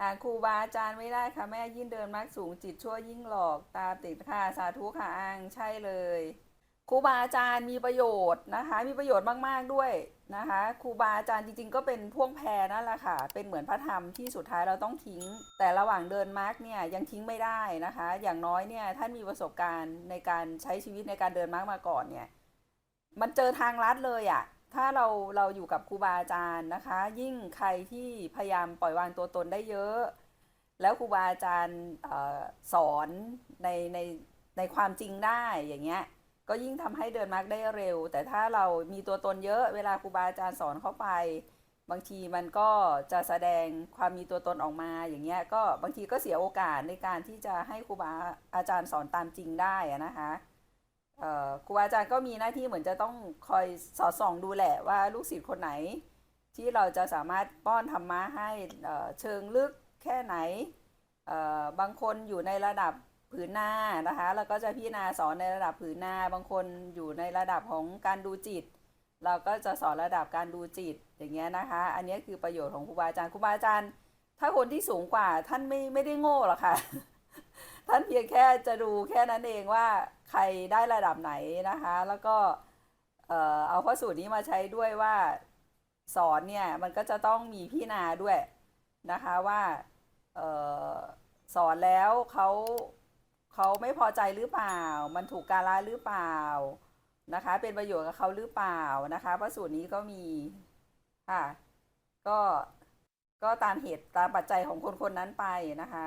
หาครูบาอาจารย์ไม่ได้ค่ะแม่ยิ่งเดินมากสูงจิตชั่วยิ่งหลอกตาติดค่ะสาธุค่ะอ้างใช่เลยครูบาอาจารย์มีประโยชน์นะคะ มีประโยชน์มาก ๆ ด้วยนะคะครูบาอาจารย์จริง ๆ ก็เป็นพ่วงแพรนั่นแหละค่ะ เป็นเหมือนพระธรรมที่สุดท้ายเราต้องทิ้ง แต่ระหว่างเดินมาร์กเนี่ยยังทิ้งไม่ได้นะคะ อย่างน้อยเนี่ยท่านมีประสบการณ์ในการใช้ชีวิตในการเดินมาร์กมาก่อนเนี่ย มันเจอทางลัดเลยอะ ถ้าเราเราอยู่กับครูบาอาจารย์นะคะ ยิ่งใครที่พยายามปล่อยวางตัวตนได้เยอะ แล้วครูบาอาจารย์อสอนในในในความจริงได้อย่างเงี้ยก็ยิ่งทำให้เดินมาร์กได้เร็ว แต่ถ้าเรามีตัวตนเยอะเวลาครูบาอาจารย์สอนเข้าไป บางทีมันก็จะแสดงความมีตัวตนออกมาอย่างเงี้ยก็บางทีก็เสียโอกาสในการที่จะให้ครูบาอาจารย์สอนตามจริงได้นะคะ ครูบาอาจารย์ก็มีหน้าที่เหมือนจะต้องคอยสอดส่องดูแหละว่าลูกศิษย์คนไหน ที่เราจะสามารถป้อนธรรมะให้เเชิงลึกแค่ไหน บางคนอยู่ในระดับผืนหน้านะคะแล้วก็จะพิจารณาสอนในระดับผืนหน้า บางคนอยู่ในระดับของการดูจิต เราก็จะสอนระดับการดูจิตอย่างเงี้ยนะคะ อันนี้คือประโยชน์ของครูบาอาจารย์ครูบาอาจารย์ ถ้าคนที่สูงกว่าท่านไม่ไม่ได้โง่หรอกค่ะ ท่านเพียงแค่จะดูแค่นั้นเองว่า รได้ระดับไหนนะคะ แล้วก็เอ่อเอาพระสูตรนี้มาใช้ด้วยว่าสอนเนี่ยมันก็จะต้องมีพิจารณาด้วยนะคะว่าออสอนแล้วเขาเขาไม่พอใจหรือเปล่า มันถูกกาละหรือเปล่านะคะ เป็นประโยชน์กับเขาหรือเปล่านะคะพระสูตรนี้ก็มีค่ะก็ก็ตามเหตุตามปัจจัยของคนคนนั้นไปนะคะ